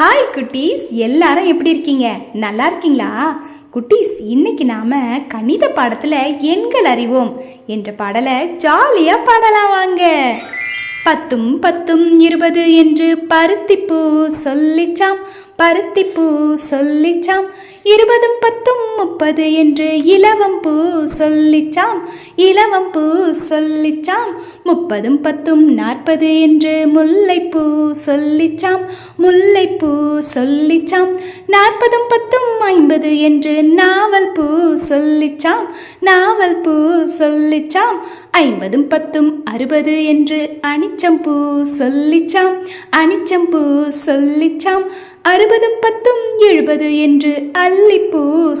Hi குட்டீஸ். எல்லாரும் எப்படி இருக்கீங்க? நல்லா இருக்கீங்களா? குட்டீஸ் இன்னைக்கு நாம கணித பாடத்துல எண்கள் அறிவோம் என்ற பாடலை ஜாலியா பாடலாம் வாங்க. பத்தும் பத்தும் இருபது என்று பருத்திப்பூ சொல்லிச்சாம். பருத்திப்பூ சொல்லிச்சாம். இருபதும் பத்தும் முப்பது என்று இலவம்பூ சொல்லிச்சாம். இலவம்பூ சொல்லிச்சாம். முப்பதும் பத்தும் நாற்பது என்று முல்லைப்பூ சொல்லிச்சாம். முல்லைப்பூ சொல்லிச்சாம். நாற்பதும் பத்தும் ஐம்பது என்று நாவல் பூ சொல்லிச்சாம். நாவல் பூ சொல்லிச்சாம். ஐம்பதும் பத்தும் அறுபது என்று அனிச்சம்பூ சொல்லிச்சாம். அனிச்சம்பூ சொல்லிச்சாம். அறுபதும் பத்தும் எழுபது என்று அல்லிப்பூ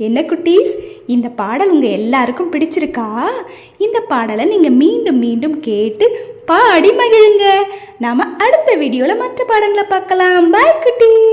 என்ன குட்டீஸ் இந்த பாடல் உங்கள் எல்லாருக்கும் பிடிச்சிருக்கா இந்த பாடலை நீங்கள் மீண்டும் மீண்டும் கேட்டு பாடி மகிழுங்க நாம அடுத்த வீடியோவில் மற்ற பாடங்களை பார்க்கலாம் பாய் குட்டீஸ்